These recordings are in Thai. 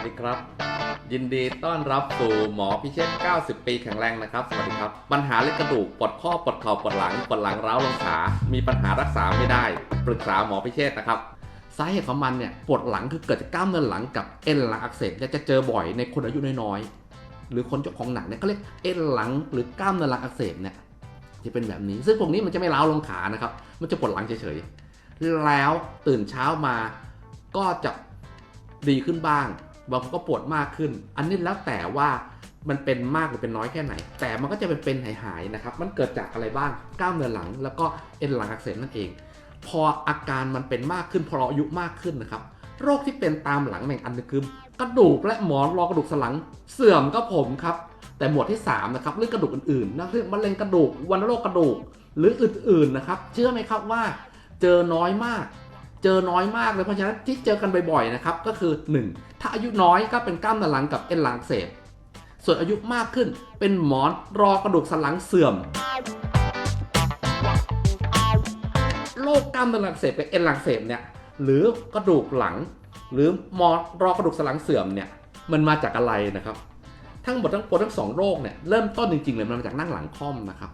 วัสดีครับ ยินดีต้อนรับสู่หมอพิเชษ90 ปีแข็งแรงนะครับ สวัสดีครับ ปัญหาเรื่องกระดูกปวดข้อปวดเข่าปวดหลังปวดหลังร้าวลงขา มีปัญหารักษาไม่ได้ ปรึกษาหมอพิเชษนะครับสาเหตุของมันเนี่ยปวดหลังคือเกิดจากกล้ามเนื้อหลังกับเอ็นหลังอักเสบจะเจอบ่อยในคนอายุน้อยๆหรือคนเจ้าของหนักเนี่ยเขาเรียกเอ็นหลังหรือกล้ามเนื้อหลังอักเสบเนี่ยจะเป็นแบบนี้ ซึ่งพวกนี้มันจะไม่ร้าวลงขานะครับ มันจะปวดหลังเฉยๆแล้วตื่นเช้ามาก็จะดีขึ้นบ้าง บางคนก็ปวดมากขึ้น อันนี้แล้วแต่ว่ามันเป็นมากหรือเป็นน้อยแค่ไหน แต่มันก็จะเป็นเป็นหายๆนะครับ มันเกิดจากอะไรบ้างกล้ามเนื้อหลัง แล้วก็เอ็นหลังอักเสบนั่นเอง พออาการมันเป็นมากขึ้นพอเราอายุมากขึ้นนะครับโรคที่เป็นตามหลังแม่งอันนึงคือกระดูกและหมอนรองกระดูกสันหลังเสื่อมก็ผมครับ แต่หมวดที่3นะครับเรื่องกระดูกอื่นๆนะเรื่องมะเร็งกระดูกวัณโรคกระดูกหรืออื่นๆนะครับเชื่อไหมครับว่า เจอน้อยมาก เจอน้อยมากเลยเพราะฉะนั้นที่เจอกันบ่อยๆนะครับก็คือ 1. ถ้าอายุน้อยก็เป็นกล้ามเนื้อหลังกับเอ็นหลังเสบส่วนอายุมากขึ้นเป็นหมอนรอกระดูกสันหลังเสื่อมโรคกล้ามเนื้อหลังเสบกับเอ็นหลังเสบเนี่ยหรือกระดูกหลัง หรือมอรอกระดูกสันหลังเสื่อมเนี่ยมันมาจากอะไรนะครับ ทั้งหมดทั้งปวงทั้งสองโรคเนี่ยเริ่มต้นจริงๆเลยมันมาจากนั่งหลังค่อมนะครับ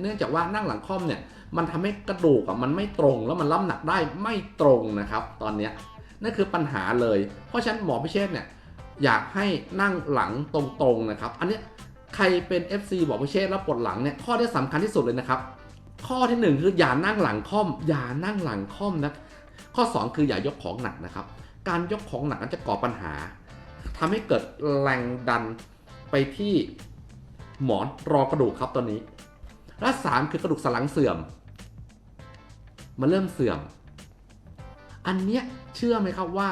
เนื่องจากว่านั่งหลังค่อมเนี่ยมันทำให้กระดูกอะมันไม่ตรง แล้วมันรับหนักได้ไม่ตรงนะครับ ตอนเนี้ยนั่นคือปัญหาเลย เพราะฉะนั้นหมอพิเชษเนี่ยอยากให้นั่งหลังตรงๆนะครับ อันนี้ใครเป็น FC หมอพิเชษแล้วปวดหลังเนี่ยข้อที่สำคัญที่สุดเลยนะครับ ข้อที่หนึ่งคืออย่านั่งหลังค่อม อย่านั่งหลังค่อมนะข้อสองคืออย่ายกของหนักนะครับ การยกของหนักนั้นจะก่อปัญหาทำให้เกิดแรงดันไปที่หมอนรองกระดูกครับตัวนี้ และสามคือกระดูกสันหลังเสื่อม มันเริ่มเสื่อม อันเนี้ยเชื่อไหมครับว่า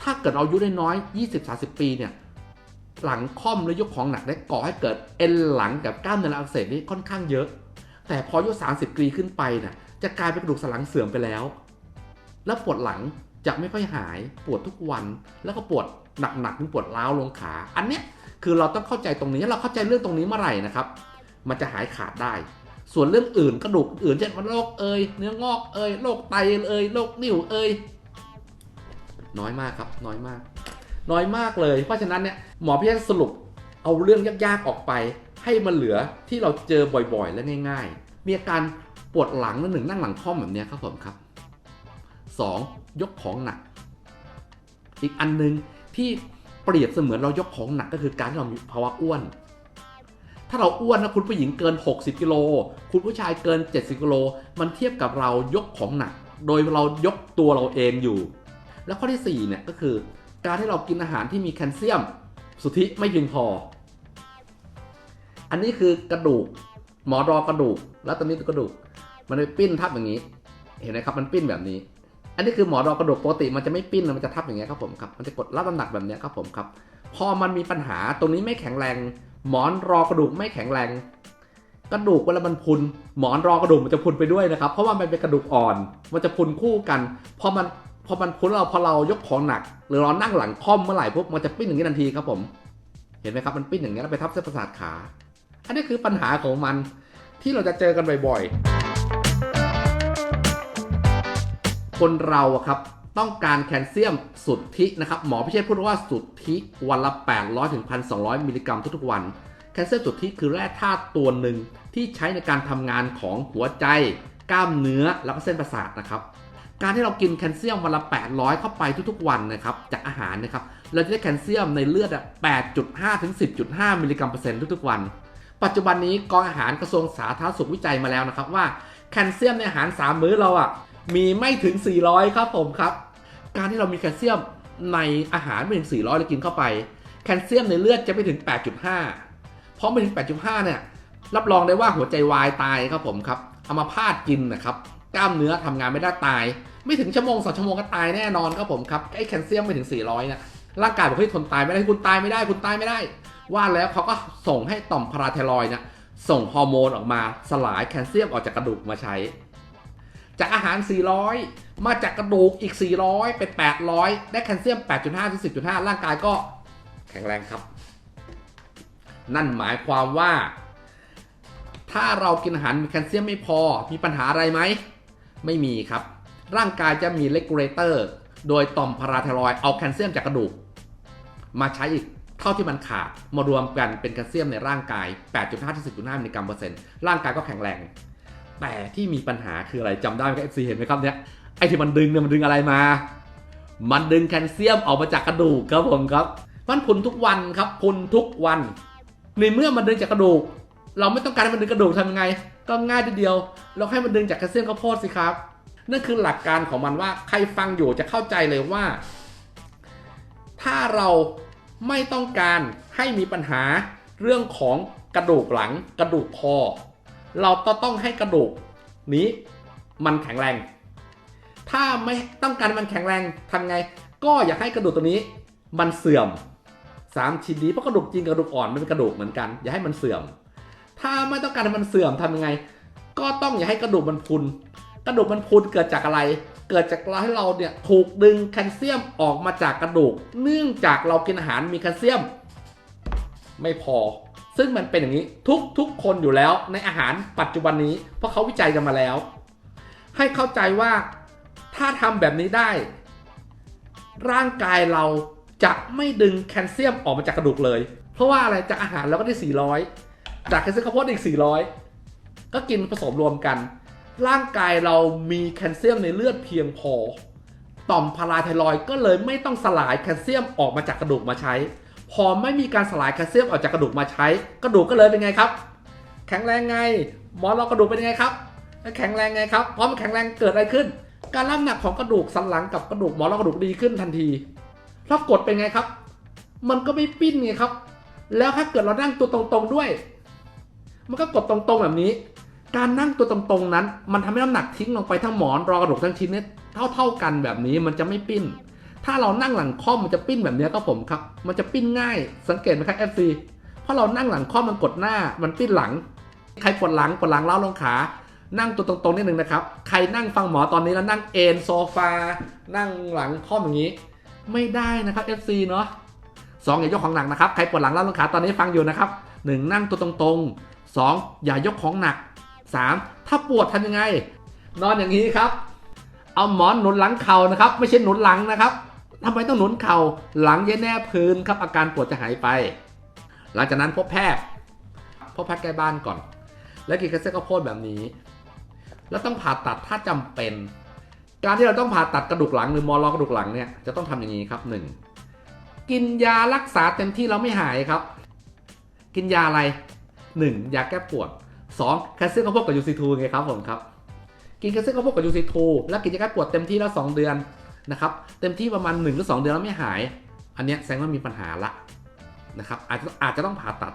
ถ้าเกิดเราอายุได้น้อย 20-30 ปีเนี่ยหลังค่อมหรือยกของหนักได้ก่อให้เกิดเอ็นหลังกับกล้ามเนื้ออักเสบนี่ค่อนข้างเยอะ แต่พออายุ30ปีขึ้นไปเนี่ยจะกลายเป็นกระดูกสันหลังเสื่อมไปแล้ว แล้วปวดหลังจะไม่ค่อยหายปวดทุกวัน แล้วก็ปวดหนักๆถึงปวดร้าวลงขา อันเนี้ยคือเราต้องเข้าใจตรงนี้เราเข้าใจเรื่องตรงนี้เมื่อไหร่นะครับ มันจะหายขาดได้ ส่วนเรื่องอื่นกระดูกอื่นเช่นวันโรคเอยเนื้องอกเอยโรคไตเอยโรคนิ่วเอยน้อยมากครับ น้อยมาก น้อยมากเลย เพราะฉะนั้นเนี่ยหมอพี่จะสรุปเอาเรื่องยากๆออกไป ให้มันเหลือที่เราเจอบ่อยๆ และง่าย ๆ มีอาการปวดหลังนั่นหนึ่งนั่งหลังค่อมแบบนี้ครับผมครับ 2. ยกของหนัก อีกอันหนึงที่เปรียบเสมือนเรายกของหนักก็คือการที่เรามีภาวะอ้วน ถ้าเราอ้วนนะคุณผู้หญิงเกิน 60กิโลคุณผู้ชายเกิน 70กิโลมันเทียบกับเรายกของหนัก โดยเรายกตัวเราเองอยู่ แล้วข้อที่4เนี่ยก็คือ การที่เรากินอาหารที่มีแคลเซียม สุทธิไม่เพียงพอ อันนี้คือกระดูก หมอรอกระดูก แล้วตอนนี้กระดูก มันไปปิ้นทับอย่างนี้ เห็นไหมครับมันปิ้นแบบนี้อันนี้คือหมอรอกระดูกปกติมันจะไม่ปิ้นมันจะทับอย่างเงี้ยครับผมครับมันจะกดรับน้ำหนักแบบเนี้ยครับผมครับ พอมันมีปัญหาตรงนี้ไม่แข็งแรง หมอนรอกระดูกไม่แข็งแรงกระดูกเวลามันพุนหมอนรอกระดูกมันจะพุนไปด้วยนะครับ เพราะว่ามันเป็นกระดูกอ่อน มันจะพุนคู่กันพอมันพอมันพุนเราพอเรายกของหนัก หรือเรานั่งหลังค่อมเมื่อไหร่ปุ๊บมันจะปิ้นอย่างนี้ทันทีครับผม เห็นไหมครับมันปิ้นอย่างนี้แล้วไปทับเส้นประสาทขา อันนี้คือปัญหาของมันที่เราจะเจอกันบ่อยๆ คนเราอะครับ ต้องการแคลเซียมสุทธินะครับหมอพิเชษพูดว่าสุทธิวันละ 800ถึง1,200 มิลลิกรัมทุกๆวัน แคลเซียมสุทธิคือแร่ธาตุตัวหนึ่งที่ใช้ในการทำงานของหัวใจ กล้ามเนื้อแล้วก็เส้นประสาทนะครับการที่เรากินแคลเซียมวันละ 800 เข้าไปทุกๆวันนะครับจากอาหารนะครับเราจะได้แคลเซียมในเลือดอะ8.5 ถึง 10.5 มิลลิกรัมเปอร์เซ็นต์ทุกๆวัน ปัจจุบันนี้กองอาหารกระทรวงสาธารณสุขวิจัยมาแล้วนะครับว่าแคลเซียมในอาหาร 3 มื้อเราอะ มีไม่ถึง 400 ครับผมครับ การที่เรามีแคลเซียมในอาหารไม่ถึง 400เรากินเข้าไป แคลเซียมในเลือดจะไม่ถึง 8.5 เพราะไม่ถึง 8.5 เนี่ย รับรองได้ว่าหัวใจวายตายครับผมครับเอามาพาดกินนะครับ กล้ามเนื้อทำงานไม่ได้ตาย ไม่ถึงชั่วโมงสองชั่วโมงก็ตายแน่นอนครับผมครับไอ้แคลเซียมไม่ถึง 400เนี่ยร่างกายบอกเฮ้ทนตายไม่ได้คุณตายไม่ได้คุณตายไม่ได้ ว่าแล้วเขาก็ส่งให้ต่อมพาราไทรอยเนี่ยส่งฮอร์โมนออกมาสลายแคลเซียมออกจากกระดูกมาใช้ จากอาหาร 400 มาจากกระดูกอีก 400 เป็น 800 ได้แคลเซียม 8.5ถึง10.5 ร่างกายก็แข็งแรงครับ นั่นหมายความว่า ถ้าเรากินอาหารมีแคลเซียมไม่พอมีปัญหาอะไรไหม ไม่มีครับ ร่างกายจะมีเลกูเลเตอร์ โดยต่อมพาราไทรอยเอาแคลเซียมจากกระดูก มาใช้อีกเท่าที่มันขาดมารวมกันเป็นแคลเซียมในร่างกาย 8.5ถึง10.5มิลลิกรัมเปอร์เซ็นต์ร่างกายก็แข็งแรง แต่ที่มีปัญหาคืออะไรจำได้ไหมครับ FC เห็นไหมครับเนี่ยไอ้ที่มันดึงเนี่ยมันดึงอะไรมา มันดึงแคลเซียมออกมาจากกระดูกครับผมครับมันพุนทุกวันครับพุนทุกวัน ในเมื่อมันดึงจากกระดูก เราไม่ต้องการให้มันดึงกระดูกทำยังไง ก็ง่ายทีเดียว เราให้มันดึงจากแคลเซียมข้าวโพดสิครับนั่นคือหลักการของมันว่าใครฟังอยู่จะเข้าใจเลยว่า ถ้าเราไม่ต้องการให้มีปัญหาเรื่องของกระดูกหลัง กระดูกคอ เราก็ต้องให้กระดูกนี้มันแข็งแรง ถ้าไม่ต้องการมันแข็งแรงทำไง ก็อย่าให้กระดูกตัวนี้มันเสื่อมสามชิ้นนี้เพราะกระดูกจริงกับกระดูกอ่อนมันเป็นกระดูกเหมือนกัน อย่าให้มันเสื่อม ถ้าไม่ต้องการให้มันเสื่อมทำยังไง ก็ต้องอย่าให้กระดูกมันพุน กระดูกมันพุนเกิดจากอะไร เกิดจากเราให้เราเนี่ยถูกดึงแคลเซียมออกมาจากกระดูก เนื่องจากเรากินอาหารมีแคลเซียม ไม่พอ ซึ่งมันเป็นอย่างนี้ทุกทุกคนอยู่แล้วในอาหารปัจจุบันนี้ เพราะเขาวิจัยกันมาแล้ว ให้เข้าใจว่าถ้าทำแบบนี้ได้ ร่างกายเราจะไม่ดึงแคลเซียมออกมาจากกระดูกเลย เพราะว่าอะไรจากอาหารเราก็ได้ 400 จากแคลเซียมข้าวโพดอีก 400 ก็กินผสมรวมกัน ร่างกายเรามีแคลเซียมในเลือดเพียงพอ ต่อมพาราไทรอยก็เลยไม่ต้องสลายแคลเซียมออกมาจากกระดูกมาใช้ พอไม่มีการสลายแคลเซียมออกจากกระดูกมาใช้ กระดูกก็เลยเป็นไงครับ แข็งแรงไงหมอนรองกระดูกเป็นยังไงครับแข็งแรงไงครับพอมันแข็งแรงเกิดอะไรขึ้น การรับน้ำหนักของกระดูกสันหลังกับกระดูกหมอนรองกระดูกดีขึ้นทันทีแล้วกดเป็นไงครับ มันก็ไม่ปิ้นไงครับ แล้วถ้าเกิดเรานั่งตัวตรงๆด้วย มันก็กดตรงๆแบบนี้ การนั่งตัวตรงๆนั้น มันทำให้น้ำหนักทิ้งลงไปทั้งหมอนรองกระดูกทั้งชิ้นเนี่ยเท่าๆกันแบบนี้มันจะไม่ปิ้น ถ้าเรานั่งหลังค่อมมันจะปิ้นแบบนี้ก็ผมครับ มันจะปิ้นง่าย สังเกตไหมครับ FC เพราะเรานั่งหลังค่อมมันกดหน้า มันปิ้นหลัง ใครปวดหลังปวดหลังเล้าลงขา นั่งตัวตรงๆนิดนึงนะครับ ใครนั่งฟังหมอตอนนี้แล้วนั่งเอนโซฟา นั่งหลังค่อมอย่างนี้ ไม่ได้นะครับ FC เนาะสองอย่ายกของหนักนะครับ ใครปวดหลังเล้าลงขาตอนนี้ฟังอยู่นะครับหนึ่งนั่งตัวตรงๆสองอย่ายกของหนักสามถ้าปวดทำยังไง นอนอย่างนี้ครับเอาหมอนหนุนหลังเข่านะครับ ไม่ใช่หนุนหลังนะครับ ทำไมต้องหนุนเข่าหลังเย็นแนบพื้นครับอาการปวดจะหายไป หลังจากนั้นพบแพทย์พบแพทย์ใกล้บ้านก่อน แล้วกินแคลเซียมข้าวโพดแบบนี้ แล้วต้องผ่าตัดถ้าจำเป็น การที่เราต้องผ่าตัดกระดูกหลังหรือมอลอกระดูกหลังเนี่ยจะต้องทำอย่างนี้ครับหนึ่งกินยารักษาเต็มที่เราไม่หายครับ กินยาอะไรหนึ่งยาแก้ปวดสองแคลเซียมข้าวโพดกับยูซีทูไงครับผมครับกินแคลเซียมข้าวโพดกับยูซีทูแล้วกินยาแก้ปวดเต็มที่แล้ว2เดือน นะครับ เต็มที่ประมาณ1หรือ2เดือนแล้วไม่หาย อันเนี้ยแสดงว่ามีปัญหาละนะครับ อาจจะอาจจะต้องผ่าตัด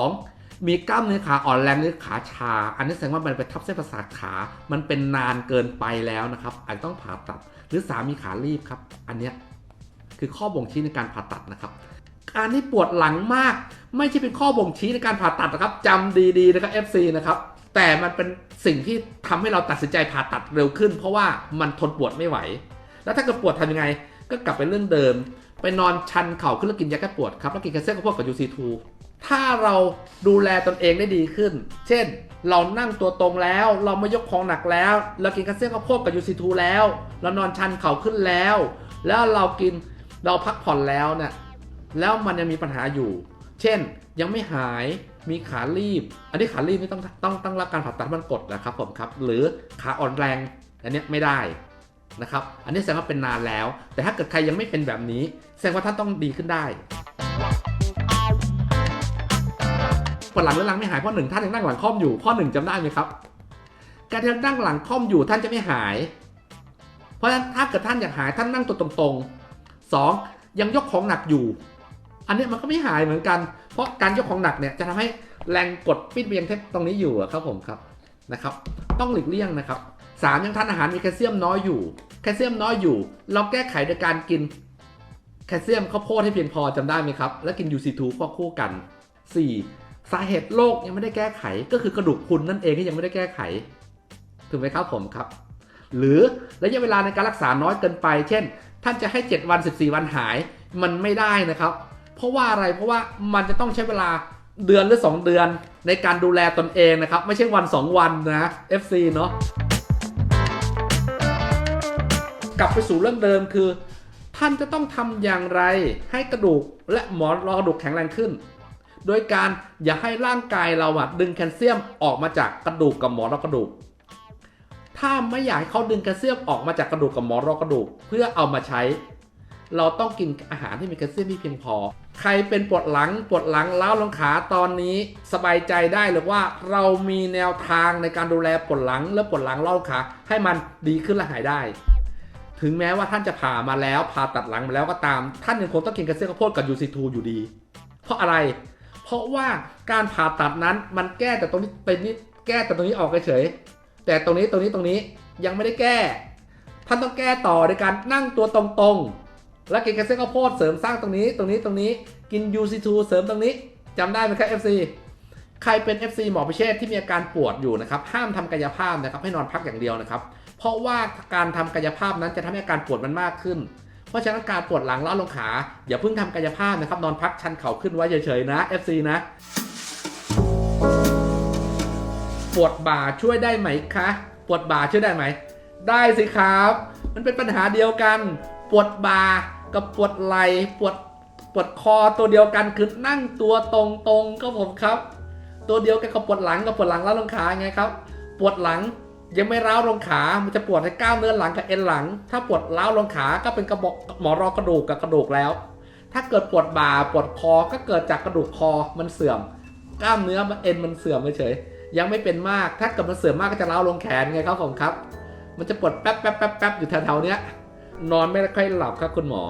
2. มีกล้ามเนื้อขาอ่อนแรงหรือขาชา อันนี้แสดงว่ามันไปทับเส้นประสาทขา มันเป็นนานเกินไปแล้วนะครับ อาจจะต้องผ่าตัด หรือสามีขารีบครับ อันเนี้ยคือข้อบ่งชี้ในการผ่าตัดนะครับ การที่ปวดหลังมาก ไม่ใช่เป็นข้อบ่งชี้ในการผ่าตัดนะครับจำดีๆนะครับ FC นะครับ แต่มันเป็นสิ่งที่ทำให้เราตัดสินใจผ่าตัดเร็วขึ้น เพราะว่ามันทนปวดไม่ไหว แล้วถ้าเกิดปวดทำยังไง ก็กลับไปเรื่องเดิม ไปนอนชันเข่าขึ้นแล้วกินยาแก้ปวดครับแล้วกินแคลเซียมข้าวโพดกับ UC2 ถ้าเราดูแลตนเองได้ดีขึ้น เช่น เรานั่งตัวตรงแล้ว เราไม่ยกของหนักแล้ว เรากินแคลเซียมข้าวโพดกับ UC2 แล้ว เรานอนชันเข่าขึ้นแล้ว แล้วเรากินเราพักผ่อนแล้วเนี่ยแล้วมันยังมีปัญหาอยู่ เช่นยังไม่หายมีขารีบ อันนี้ขารีบนี่ต้องต้องต้องรับการผ่าตัดมันกดนะครับผมครับ หรือขาอ่อนแรง อันนี้ไม่ได้ นะครับ อันนี้แสดงว่าเป็นนานแล้ว แต่ถ้าเกิดใครยังไม่เป็นแบบนี้ แสดงว่าท่านต้องดีขึ้นได้ปวดหลังหรือหลังไม่หายเพราะหนึ่งท่านยังนั่งหลังค่อมอยู่ข้อหนึ่งจำได้ไหมครับ การที่นั่งหลังค่อมอยู่ท่านจะไม่หาย เพราะฉะนั้นถ้าเกิดท่านอยากหายท่านนั่งตัวตรงๆสองยังยกของหนักอยู่ อันนี้มันก็ไม่หายเหมือนกัน เพราะการยกของหนักเนี่ยจะทำให้แรงกดปิ้นไปยังเทปตรงนี้อยู่ครับผมครับนะครับ ต้องหลีกเลี่ยงนะครับ สามยังทานอาหารมีแคลเซียมน้อยอยู่ แคลเซียมน้อยอยู่ เราแก้ไขโดยการกินแคลเซียมข้าวโพดให้เพียงพอจำได้ไหมครับ แล้วกิน UC2 ควบคู่กัน 4. สาเหตุโรคยังไม่ได้แก้ไข ก็คือกระดูกพุนนั่นเองที่ยังไม่ได้แก้ไข ถูกไหมครับผมครับ หรือระยะเวลาในการรักษาน้อยเกินไป เช่น ท่านจะให้ 7 วัน 14 วันหาย มันไม่ได้นะครับ เพราะว่าอะไรเพราะว่ามันจะต้องใช้เวลาเดือนหรือ 2 เดือนในการดูแลตนเองนะครับ ไม่ใช่วัน 2 วันนะ FC เนาะ กลับไปสู่เรื่องเดิมคือ ท่านจะต้องทำอย่างไรให้กระดูกและหมอนรองกระดูกแข็งแรงขึ้น โดยการอย่าให้ร่างกายเราอะดึงแคลเซียมออกมาจากกระดูกกับหมอนรองกระดูก ถ้าไม่อยากให้เขาดึงแคลเซียมออกมาจากกระดูกกับหมอนรองกระดูก เพื่อเอามาใช้ เราต้องกินอาหารที่มีแคลเซียมที่เพียงพอ ใครเป็นปวดหลังปวดหลังล้าวลงขาตอนนี้สบายใจได้เลยว่าเรามีแนวทางในการดูแลปวดหลังและปวดหลังล้าวขาให้มันดีขึ้นและหายได้ ถึงแม้ว่าท่านจะผ่ามาแล้วผ่าตัดหลังมาแล้วก็ตาม ท่านยังคงต้องกินแคลเซียข้าวโพดกับยูซีทูอยู่ดี เพราะอะไร เพราะว่าการผ่าตัดนั้นมันแก้แต่ตรงนี้เป็นนี้แก้แต่ตรงนี้ออกเฉยแต่ตรงนี้ตรงนี้ตรงนี้ยังไม่ได้แก้ ท่านต้องแก้ต่อโดยการนั่งตัวตรงๆ แล้วกินแคลเซียข้าวโพดเสริมสร้างตรงนี้ตรงนี้ตรงนี้กิน UC2 เสริมตรงนี้จำได้ไหมครับ FC ใครเป็น FC หมอพิเชษที่มีอาการปวดอยู่นะครับห้ามทำกายภาพนะครับให้นอนพักอย่างเดียวนะครับ เพราะว่าการทำกายภาพนั้นจะทำให้อาการปวดมันมากขึ้น เพราะฉะนั้นการปวดหลังล้าวลงขา อย่าเพิ่งทำกายภาพนะครับ นอนพักชันเข่าขึ้นไว้เฉยๆนะ FC นะปวดบ่าช่วยได้ไหมคะปวดบ่าช่วยได้ไหม ได้สิครับ มันเป็นปัญหาเดียวกัน ปวดบ่ากับปวดไหล่ปวดปวดคอตัวเดียวกันคือนั่งตัวตรงๆก็ผมครับ ตัวเดียวกันกับปวดหลังกับปวดหลังล้าวลงขาไงครับ ปวดหลัง ยังไม่ร้าวลงขา มันจะปวดให้กล้ามเนื้อหลังกับเอ็นหลัง ถ้าปวดร้าวลงขาก็เป็นกระบอกหมอรอกระดูกกับกระดูกแล้ว ถ้าเกิดปวดบ่าปวดคอก็เกิดจากกระดูกคอมันเสื่อม กล้ามเนื้อมันเอ็นมันเสื่อมเฉยยังไม่เป็นมาก ถ้าเกิดมันเสื่อมมากก็จะร้าวลงแขนไงครับผมครับ มันจะปวดแป๊บแป๊บแป๊บแป๊บอยู่แถวๆเนี้ย นอนไม่ค่อยหลับครับคุณหมอ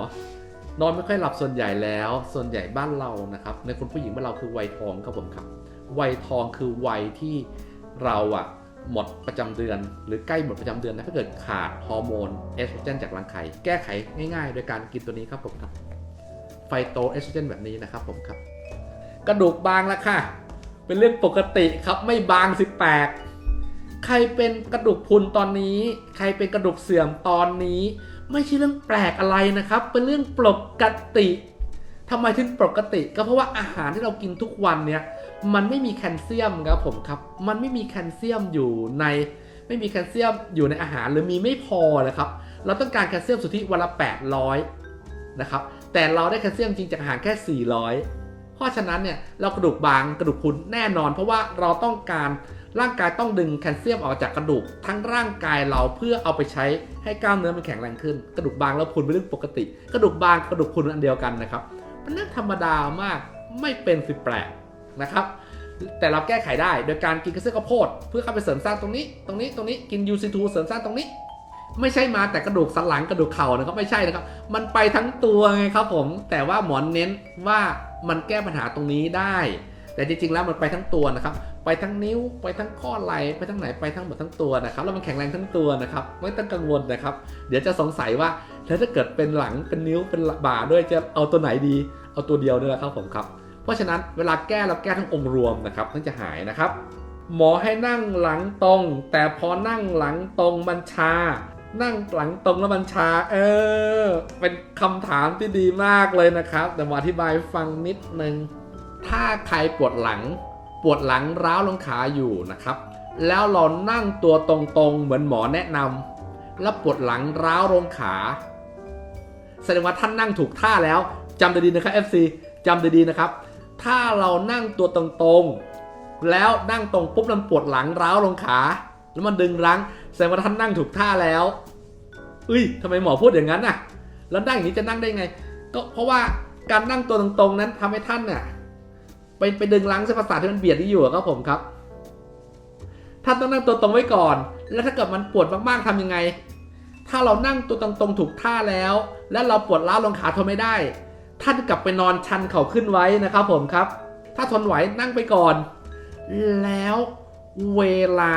นอนไม่ค่อยหลับส่วนใหญ่แล้ว ส่วนใหญ่บ้านเรานะครับ ในคนผู้หญิงบ้านเราคือวัยทองครับผมครับ วัยทองคือวัยที่เราอะ หมดประจำเดือน หรือใกล้หมดประจำเดือนนะถ้าเกิดขาดฮอร์โมนเอสโตรเจนจากรังไข่แก้ไขง่ายๆ โดยการกินตัวนี้ครับผมครับไฟโตเอสโตรเจนแบบนี้นะครับผมครับ กระดูกบางแล้วค่ะ เป็นเรื่องปกติครับไม่บางสิแปลกใครเป็นกระดูกพุนตอนนี้ ใครเป็นกระดูกเสื่อมตอนนี้ ไม่ใช่เรื่องแปลกอะไรนะครับ เป็นเรื่องปกติทำไมถึงปกติ ก็เพราะว่าอาหารที่เรากินทุกวันเนี่ย มันไม่มีแคลเซียมครับผมครับ มันไม่มีแคลเซียมอยู่ในไม่มีแคลเซียมอยู่ในอาหารหรือมีไม่พอนะครับ เราต้องการแคลเซียมสุทธิวันละ 800 นะครับ แต่เราได้แคลเซียมจริงจากอาหารแค่ 400 เพราะฉะนั้นเนี่ยเรากระดูกบางกระดูกพุนแน่นอน เพราะว่าเราต้องการร่างกายต้องดึงแคลเซียมออกจากกระดูก ทั้งร่างกายเราเพื่อเอาไปใช้ให้กล้ามเนื้อมันแข็งแรงขึ้น กระดูกบางแล้วพุนเป็นเรื่องปกติ กระดูกบางกระดูกพุนอันเดียวกันนะครับเป็นเรื่องธรรมดามากไม่เป็นสิแปลก นะครับ แต่เราแก้ไขได้โดยการกินกระเซาะข้าวโพดเพื่อเข้าไปเสริมสร้างตรงนี้ ตรงนี้ตรงนี้กิน UC2 เสริมสร้างตรงนี้ ไม่ใช่มาแต่กระดูกสันหลังกระดูกเข่านะครับไม่ใช่นะครับ มันไปทั้งตัวไงครับผม แต่ว่าหมอนเน้นว่ามันแก้ปัญหาตรงนี้ได้ แต่จริงๆแล้วมันไปทั้งตัวนะครับ ไปทั้งนิ้วไปทั้งข้อไหล่ไปทั้งไหนไปทั้งหมดทั้งตัวนะครับแล้วมันแข็งแรงทั้งตัวนะครับไม่ต้องกังวลนะครับ เดี๋ยวจะสงสัยว่าแล้วถ้าเกิดเป็นหลังเป็นนิ้วเป็นบ่าด้วยจะเอาตัวไหนดี เอาตัวเดียวนี่แหละครับผมครับ เพราะฉะนั้นเวลาแก้เราแก้ทั้งองค์รวมนะครับถึงจะหายนะครับ หมอให้นั่งหลังตรง แต่พอนั่งหลังตรงมันชา นั่งหลังตรงแล้วมันชา เออ เป็นคำถามที่ดีมากเลยนะครับแต่มาอธิบายฟังนิดนึงถ้าใครปวดหลัง ปวดหลังร้าวลงขาอยู่นะครับ แล้วเรานั่งตัวตรงๆ เหมือนหมอแนะนำแล้วปวดหลังร้าวลงขาแสดงว่าท่านนั่งถูกท่าแล้วจำดีๆนะครับ FC จำดีๆนะครับ ถ้าเรานั่งตัวตรงๆ แล้วนั่งตรงปุ๊บมันปวดหลังร้าวลงขา แล้วมันดึงรั้งแสดงว่าท่านนั่งถูกท่าแล้วเอ้ยทำไมหมอพูดอย่างนั้นน่ะ แล้วนั่งอย่างนี้จะนั่งได้ไง ก็เพราะว่าการนั่งตัวตรงๆ นั้นทำให้ท่านน่ะไปไปดึงรั้งเส้นประสาทที่มันเบียดที่อยู่อะครับผมครับท่านต้องนั่งตัวตรงไว้ก่อน แล้วถ้าเกิดมันปวดมากๆทำยังไง ถ้าเรานั่งตัวตรงๆถูกท่าแล้ว แล้วเราปวดร้าวลงขาทนไม่ได้ ท่านกลับไปนอนชันเข่าขึ้นไว้นะครับผมครับ ถ้าทนไหวนั่งไปก่อน แล้วเวลา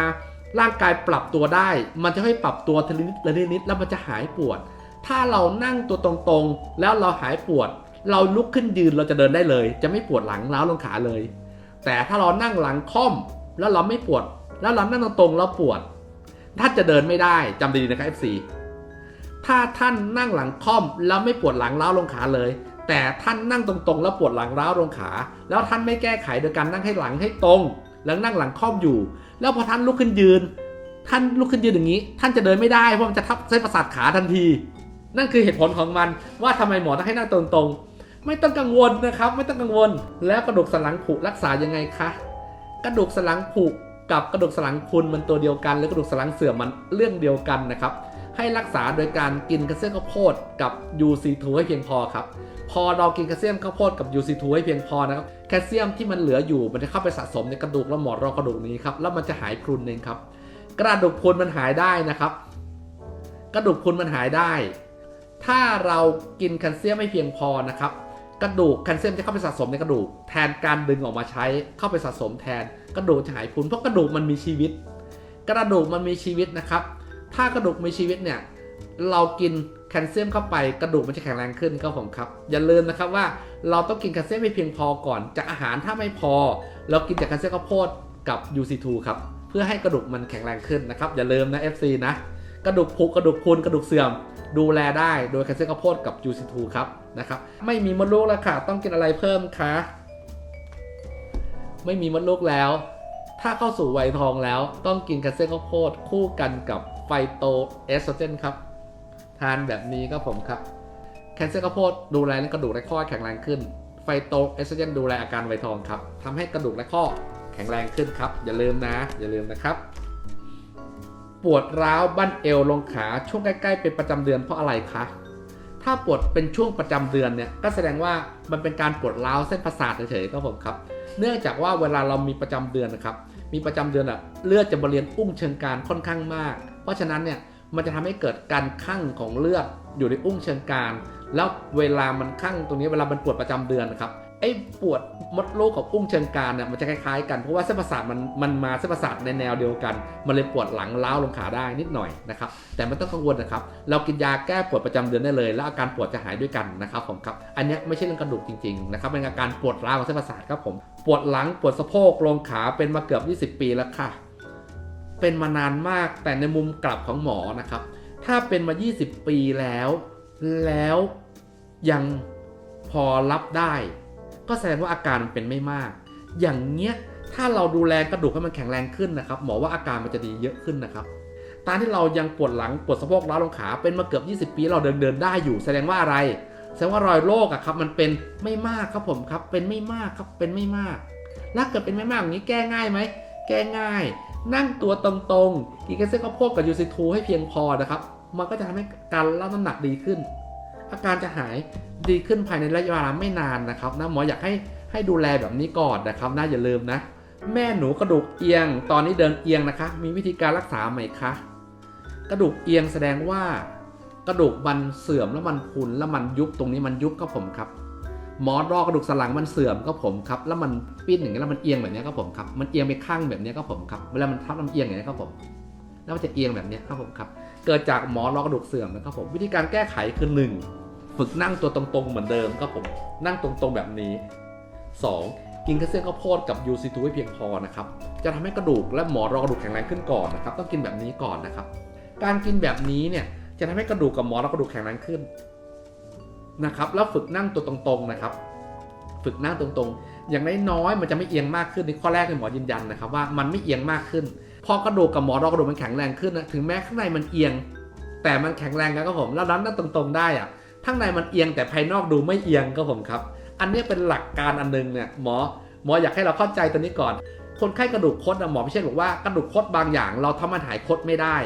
ร่างกายปรับตัวได้ มันจะให้ปรับตัวทีละนิดละนิดแล้วมันจะหายปวด ถ้าเรานั่งตัวตรงๆ แล้วเราหายปวด เราลุกขึ้นยืนเราจะเดินได้เลย จะไม่ปวดหลังล้าวลงขาเลย แต่ถ้าเรานั่งหลังค่อม แล้วเราไม่ปวด แล้วเรานั่งตรงๆแล้วปวดท่านจะเดินไม่ได้จำดีๆนะครับ FC ถ้าท่านนั่งหลังค่อมแล้วไม่ปวดหลังล้าวลงขาเลย แต่ท่านนั่งตรงๆ แล้วปวดหลังร้าวลงขา แล้วท่านไม่แก้ไขโดยการนั่งให้หลังให้ตรง แล้วนั่งหลังค่อมอยู่ แล้วพอท่านลุกขึ้นยืน ท่านลุกขึ้นยืนอย่างนี้ ท่านจะเดินไม่ได้เพราะมันจะทับเส้นประสาทขาทันที นั่นคือเหตุผลของมันว่าทำไมหมอต้องให้นั่งตรงๆ ไม่ต้องกังวลนะครับ ไม่ต้องกังวล แล้วกระดูกสันหลังผุรักษายังไงคะกระดูกสันหลังผุกับกระดูกสันหลังพรุนมันตัวเดียวกัน หรือกระดูกสันหลังเสื่อมมันเรื่องเดียวกันนะครับให้รักษาโดยการกินแคลเซียมข้าวโพดกับ UC2 ให้เพียงพอครับ พอเรากินแคลเซียมข้าวโพดกับ UC2 ให้เพียงพอนะครับแคลเซียมที่มันเหลืออยู่มันจะเข้าไปสะสมในกระดูกและหมอนรองกระดูกนี้ครับแล้วมันจะหายพรุนเองครับกระดูกพรุนมันหายได้นะครับ กระดูกพรุนมันหายได้ ถ้าเรากินแคลเซียมไม่เพียงพอนะครับกระดูกแคลเซียมจะเข้าไปสะสมในกระดูก แทนการดึงออกมาใช้เข้าไปสะสมแทน กระดูกจะหายพุนเพราะกระดูกมันมีชีวิต กระดูกมันมีชีวิตนะครับ ถ้ากระดูกมีชีวิตเนี่ยเรากิน แคลเซียมเข้าไปกระดูกมันจะแข็งแรงขึ้นครับผมครับ อย่าลืมนะครับว่าเราต้องกินแคลเซียมให้เพียงพอก่อน จากอาหารถ้าไม่พอ เรากินจากแคลเซียมข้าวโพดกับ UC2 ครับเพื่อให้กระดูกมันแข็งแรงขึ้นนะครับ อย่าลืมนะ FC นะกระดูกผุกระดูกพุนกระดูกเสื่อม ดูแลได้โดยแคลเซียมข้าวโพดกับ UC2 ครับนะครับไม่มีมดลูกแล้วค่ะ ต้องกินอะไรเพิ่มคะไม่มีมดลูกแล้ว ถ้าเข้าสู่วัยทองแล้วต้องกินแคลเซียมข้าวโพดคู่กันกับไฟโตเอสโตรเจนครับ ทานแบบนี้ก็ผมครับ แคลเซียมข้าวโพดดูแลเรื่องกระดูกและข้อแข็งแรงขึ้น ไฟโตเอสโตรเจนดูแลอาการไวทองครับทำให้กระดูกและข้อแข็งแรงขึ้นครับ อย่าลืมนะ อย่าลืมนะครับ ปวดร้าวบั้นเอวลงขาช่วงใกล้ๆเป็นประจำเดือนเพราะอะไรคะถ้าปวดเป็นช่วงประจำเดือนเนี่ยก็แสดงว่ามันเป็นการปวดร้าวเส้นประสาทเฉยๆก็ผมครับ เนื่องจากว่าเวลาเรามีประจำเดือนนะครับมีประจำเดือนอะเลือดจะบริเวณอุ้งเชิงกรานค่อนข้างมาก เพราะฉะนั้นเนี่ย มันจะทำให้เกิดการคั่งของเลือดอยู่ในอุ้งเชิงกรานแล้วเวลามันคั่งตรงนี้เวลามันปวดประจำเดือนนะครับไอ้ปวดมดลูกกับอุ้งเชิงกรานเนี่ยมันจะคล้ายๆกันเพราะว่าเส้นประสาทมันมันมาเส้นประสาทในแนวเดียวกัน มันเลยปวดหลังล้าวลงขาได้นิดหน่อยนะครับแต่ไม่ต้องกังวลนะครับ เรากินยาแก้ปวดประจำเดือนได้เลย แล้วอาการปวดจะหายด้วยกันนะครับผมครับอันนี้ไม่ใช่เรื่องกระดูกจริงๆนะครับเป็นอาการปวดร้าวของเส้นประสาทครับผมปวดหลังปวดสะโพกลงขาเป็นมาเกือบ 20 ปีแล้วค่ะ เป็นมานานมากแต่ในมุมกลับของหมอนะครับ ถ้าเป็นมา 20 ปีแล้ว แล้วยังพอรับได้ ก็แสดงว่าอาการมันเป็นไม่มาก อย่างเงี้ยถ้าเราดูแลกระดูกให้มันแข็งแรงขึ้นนะครับ หมอว่าอาการมันจะดีเยอะขึ้นนะครับตามที่เรายังปวดหลังปวดสะโพกล้าวลงขาเป็นมาเกือบ 20 ปีเราเดินเดินได้อยู่ แสดงว่าอะไร แสดงว่ารอยโรคอะครับมันเป็นไม่มากครับผมครับเป็นไม่มากครับเป็นไม่มากแล้วเกิดเป็นไม่มากอย่างนี้แก้ง่ายไหมแก้ง่าย นั่งตัวตรงๆกินแคลเซียมข้าวโพดกับยูซิทูให้เพียงพอนะครับ มันก็จะทำให้การรับน้ำหนักดีขึ้น อาการจะหายดีขึ้นภายในระยะเวลาไม่นานนะครับนะหมออยากให้ให้ดูแลแบบนี้ก่อนนะครับนะอย่าลืมนะ แม่หนูกระดูกเอียง ตอนนี้เดินเอียงนะคะ มีวิธีการรักษาไหมคะกระดูกเอียงแสดงว่ากระดูกมันเสื่อมแล้วมันพุนแล้วมันยุบตรงนี้มันยุบก็ผมครับ มอนรอกระดูกสันหลังมันเสื่อมก็ผมครับ แล้วมันปิ้นอย่างนี้แล้วมันเอียงแบบนี้ก็ผมครับ มันเอียงไปข้างแบบนี้ก็ผมครับ เวลามันทับมันเอียงอย่างนี้ก็ผม แล้วมันจะเอียงแบบนี้ครับผมครับ เกิดจากหมอนรอกระดูกเสื่อมนะครับผม วิธีการแก้ไขคือหนึ่งฝึกนั่งตัวตรงๆเหมือนเดิมครับผม นั่งตรงๆแบบนี้ 2. กินแคลเซียมข้าวโพดกับ UC2 ให้เพียงพอนะครับ จะทำให้กระดูกและหมอนรองกระดูกแข็งแรงขึ้นก่อนนะครับ ต้องกินแบบนี้ก่อนนะครับ การกินแบบนี้เนี่ยจะทำให้กระดูกกับหมอนรองกระดูกแข็งแรงขึ้น นะครับแล้วฝึกนั่งตัวตรงๆนะครับ ฝึกนั่งตรงๆ อย่างน้อยๆมันจะไม่เอียงมากขึ้นในข้อแรกที่หมอยืนยันนะครับว่ามันไม่เอียงมากขึ้น พอกระดูกกับหมอรอกระดูกมันแข็งแรงขึ้นนะถึงแม้ข้างในมันเอียง แต่มันแข็งแรงแล้วก็ผมแล้วนั้นนั่งตรงๆ ได้อะข้างในมันเอียงแต่ภายนอกดูไม่เอียงก็ผมครับ อันนี้เป็นหลักการอันนึงเนี่ยหมอหมออยากให้เราเข้าใจตัวนี้ก่อน คนไข้กระดูกคดนะหมอไม่ใช่บอกว่ากระดูกคดบางอย่าง เราทำมันหายคดไม่ได้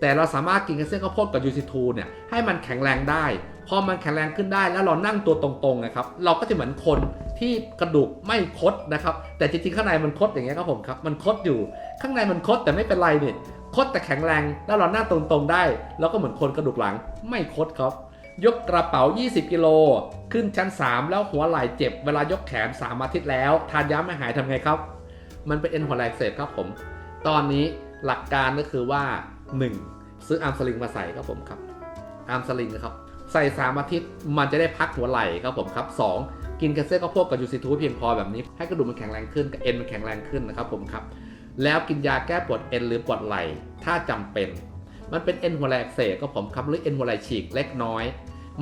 แต่เราสามารถกินแคลเซียมข้าวโพดกับยูซิทูเนี่ยให้มันแข็งแรงได้ พอมันแข็งแรงขึ้นได้แล้วเรานั่งตัวตรงๆนะครับ เราก็จะเหมือนคนที่กระดูกไม่คดนะครับ แต่จริงๆข้างในมันคดอย่างเงี้ยครับผมครับ มันคดอยู่ ข้างในมันคดแต่ไม่เป็นไรเนี่ยคดแต่แข็งแรง แล้วเรานั่งตรงๆได้เราก็เหมือนคนกระดูกหลังไม่คดครับ ยกกระเป๋า 20 กิโล ขึ้นชั้น 3 แล้วหัวไหล่เจ็บ เวลายกแขน 3 อาทิตย์แล้ว ทานยาไม่หายทำไงครับ มันเป็นเอ็นหัวไหล่เสบครับผม ตอนนี้หลักการก็คือว่า 1. ซื้ออาร์มสลิงมาใส่ครับผมครับ อาร์มสลิงนะครับ ใส่ 3 อาทิตย์ มันจะได้พักหัวไหล่ครับผมครับ 2. กินแคลเซียมข้าวโพดกับยูซิทูเพียงพอแบบนี้ ให้กระดูกมันแข็งแรงขึ้นกับเอ็นมันแข็งแรงขึ้นนะครับผมครับ แล้วกินยาแก้ปวดเอ็นหรือปวดไหล่ถ้าจำเป็น มันเป็นเอ็นหัวไหล่อักเสบก็ผมครับหรือเอ็นหัวไหล่ฉีกเล็กน้อย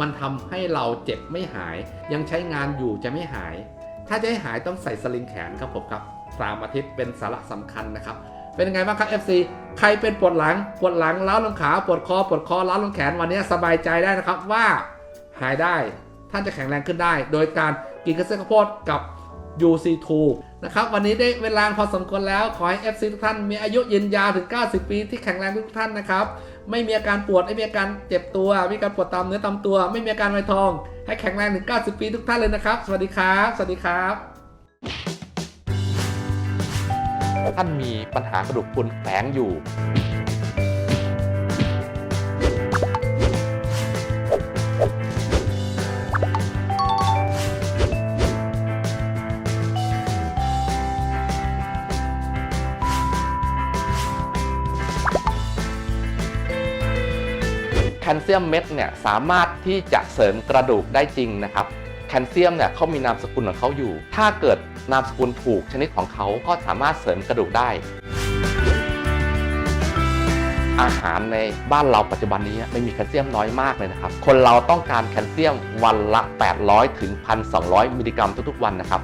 มันทำให้เราเจ็บไม่หาย ยังใช้งานอยู่จะไม่หาย ถ้าจะให้หายต้องใส่สลิงแขนครับผมครับสามอาทิตย์เป็นสาระสำคัญนะครับ เป็นยังไงบ้างครับ FC ใครเป็นปวดหลังปวดหลังล้าลงขาปวดคอปวดคอล้าลงแขนวันนี้สบายใจได้นะครับว่าหายได้ท่านจะแข็งแรงขึ้นได้ โดยการกินกระเซ็ข้าวโพดกับ UC2 นะครับวันนี้ได้เวลาพอสมควรแล้ว ขอให้ FC ทุกท่านมีอายุยืนยาวถึง 90 ปีที่แข็งแรงทุกท่านนะครับไม่มีอาการปวดไม่มีอาการเจ็บตัวไม่มีอาการปวดตามเนื้อตามตัว ไม่มีอาการไวทอง ให้แข็งแรงถึง 90 ปีทุกท่านเลยนะครับ สวัสดีครับ สวัสดีครับ ท่านมีปัญหากระดูกพรุนแฝงอยู่แคลเซียมเม็ดเนี่ยสามารถที่จะเสริมกระดูกได้จริงนะครับ แคลเซียมเนี่ยเขามีนามสกุลของเขาอยู่ ถ้าเกิด นามสกุลถูกชนิดของเขาก็สามารถเสริมกระดูกได้ อาหารในบ้านเราปัจจุบันนี้ไม่มีแคลเซียมน้อยมากเลยนะครับ คนเราต้องการแคลเซียมวันละ 800ถึง1,200 มิลลิกรัมทุกๆวันนะครับ